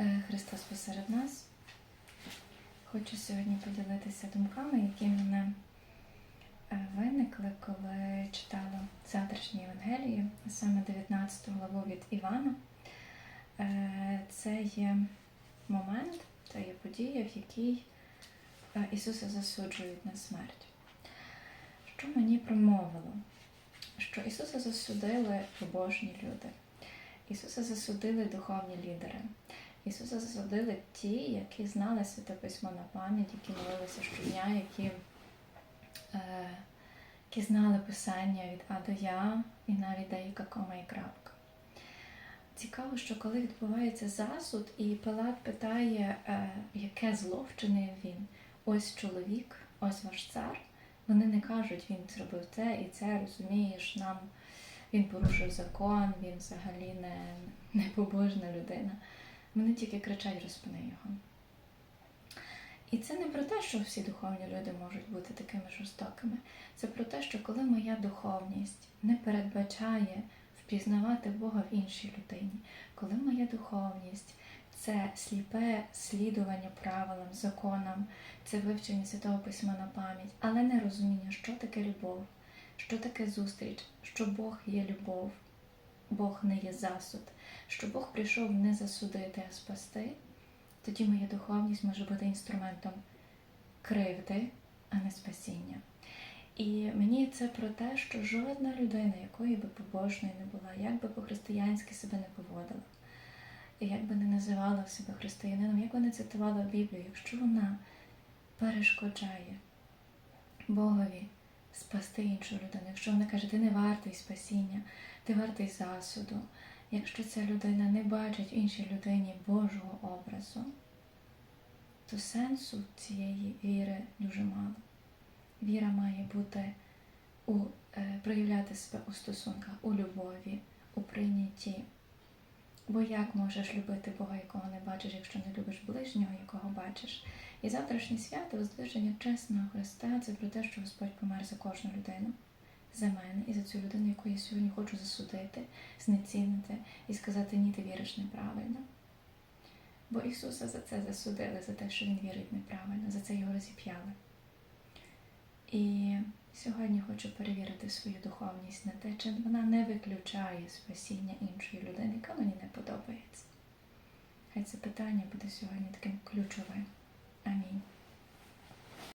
Е, Христос посеред нас. Хочу сьогодні поділитися думками, які в мене е, виникли, коли читала завтрашнє Євангеліє, а саме 19 главу від Івана. Е, Це є момент, це є подія, в якій Ісуса засуджують на смерть. Що мені промовило? Що Ісуса засудили побожні люди. Ісуса засудили духовні лідери. Ісуса засудили ті, які знали святе письмо на пам'ять, які молилися щодня, які, е, які знали писання від А до Я і навіть деяка кома і крапка. Цікаво, що коли відбувається засуд, і Пилат питає, е, яке зло вчинив він. Ось чоловік, ось ваш цар. Вони не кажуть, він зробив це і це, розумієш, нам він порушив закон, він взагалі не, не побожна людина. Вони тільки кричать розпини його. І це не про те, що всі духовні люди можуть бути такими жорстокими. Це про те, що коли моя духовність не передбачає впізнавати Бога в іншій людині, коли моя духовність це сліпе слідування правилам, законам, це вивчення святого письма на пам'ять, але не розуміння, що таке любов, що таке зустріч, що Бог є любов, Бог не є засуд, що Бог прийшов не засудити, а спасти, тоді моя духовність може бути інструментом кривди, а не спасіння. І мені це про те, що жодна людина, якої би побожною не була, як би по-християнськи себе не поводила, як би не називала себе християнином, як би не цитувала Біблію, якщо вона перешкоджає Богові спасти іншу людину, якщо вона каже, ти не вартий спасіння, ти вартий засуду, якщо ця людина не бачить в іншій людині Божого образу, то сенсу цієї віри дуже мало. Віра має бути у е, проявляти себе у стосунках, у любові, у прийнятті. Бо як можеш любити Бога, якого не бачиш, якщо не любиш ближнього, якого бачиш? І завтрашнє свято, воздвиження чесного Христа, це про те, що Господь помер за кожну людину, за мене і за цю людину, яку я сьогодні хочу засудити, знецінити і сказати, ні, ти віриш неправильно. Бо Ісуса за це засудили, за те, що Він вірить неправильно, за це його розіп'яли. І сьогодні хочу перевірити свою духовність на те, чи вона не виключає спасіння іншої людини, яка мені не подобається. Хай це питання буде сьогодні таким ключовим. Амінь.